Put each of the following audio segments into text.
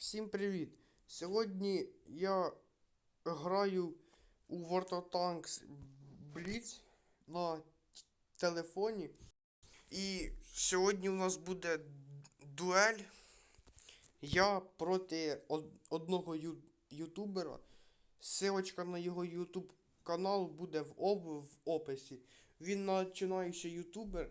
Всім привіт! Сьогодні я граю у World of Tanks Blitz на телефоні. І сьогодні у нас буде дуель. Я проти од- одного ю- ютубера. Силочка на його ютуб канал буде в, об- в описі. Він починаючий ютубер.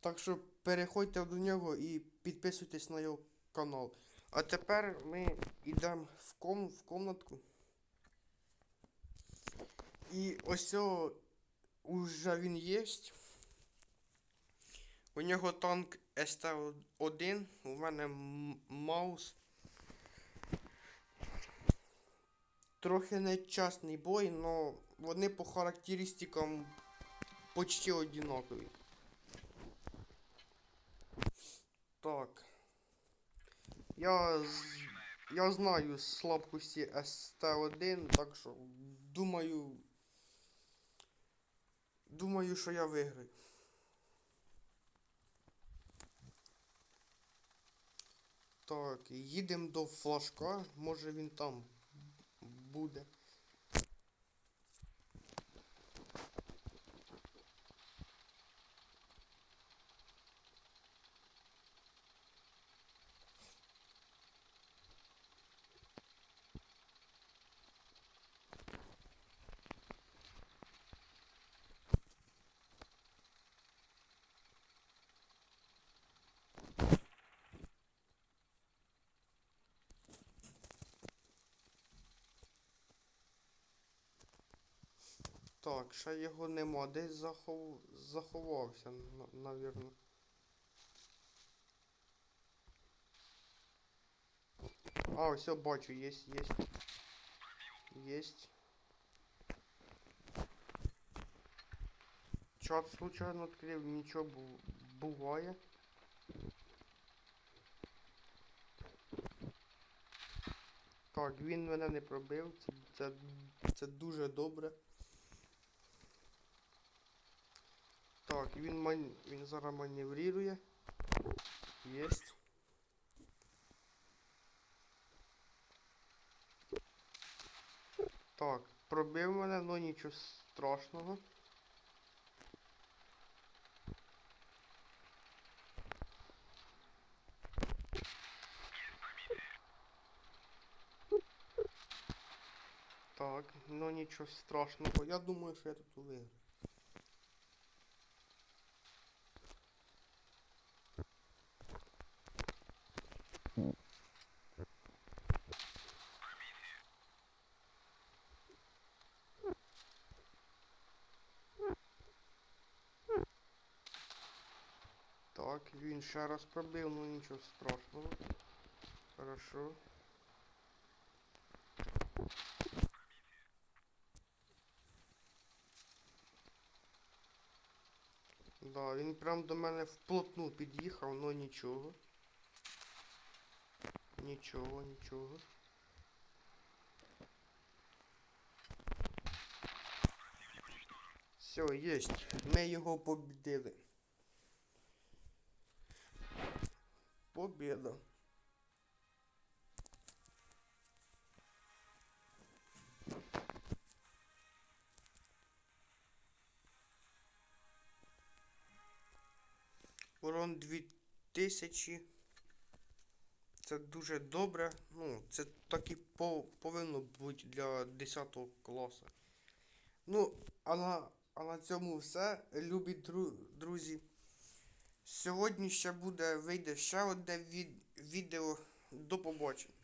Так що переходьте до нього і підписуйтесь на його канал. А тепер ми йдемо в, ком, в комнатку. І ось о, уже він є. У нього танк СТ-1, у мене маус. Трохи нечасний бой, але вони по характеристикам почти одинакові. Так. Я, я знаю слабкості СТ1, так що думаю. Думаю, що я виграю. Так, їдемо до флажка, може він там буде. Так, ще його нема. Десь захов... заховався, навірно. А, все, бачу, есть, есть. Есть. Чат случайно нічого бу- буває. Так, він мене не пробив, це, це, це дуже добре. Так, він ман... він зараз маневрує. Єсть. Так, пробив мене, ну нічого страшного. Так, ну нічого страшного. Я думаю, що я тут виграю. Так, він ще раз пробив, ну нічого страшного. Хорошо. Да, він прям до мене вплотну під'їхав, но нічого. Нічого, нічого. Все, єсть. Ми його побідили. Побіда. Урон 2000. Це дуже добре. Ну, це так і по, повинно бути для 10 класу. Ну, а на, а на цьому все, любі дру, друзі. Сьогодні ще буде вийде ще одне від, відео. До побачення.